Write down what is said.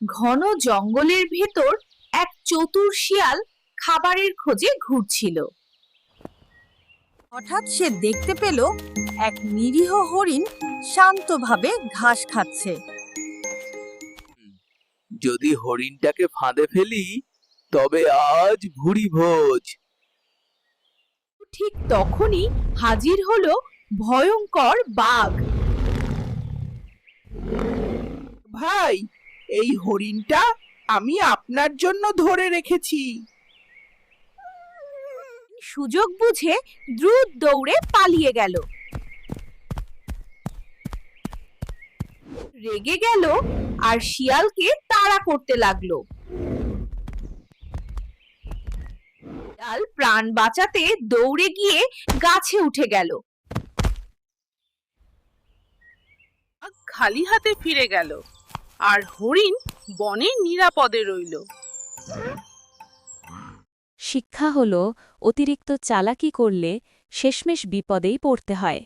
ঘন জঙ্গলের ভেতর এক চতুর শিয়াল খাবারের খোঁজে ঘুরছিল। হঠাৎ সে দেখতে পেল এক নিরীহ হরিণ শান্তভাবে ঘাস খাচ্ছে। যদি হরিণটাকে ফাঁদে ফেলি তবে আজ ভুরি ভোজ। ঠিক তখনই হাজির হলো ভয়ঙ্কর বাঘ। ভাই এই হরিণটা আমি আপনার জন্য ধরে রেখেছি। সুযোগ বুঝে দ্রুত দৌড়ে পালিয়ে গেল। রেগে গেল আর শিয়ালকে তাড়া করতে লাগল। শিয়াল প্রাণ বাঁচাতে দৌড়ে গিয়ে গাছে উঠে গেল। খালি হাতে ফিরে গেল। আর হরিণ বনে নিরাপদে রইল। শিক্ষা হল অতিরিক্ত চালাকি করলে শেষমেশ বিপদেই পড়তে হয়।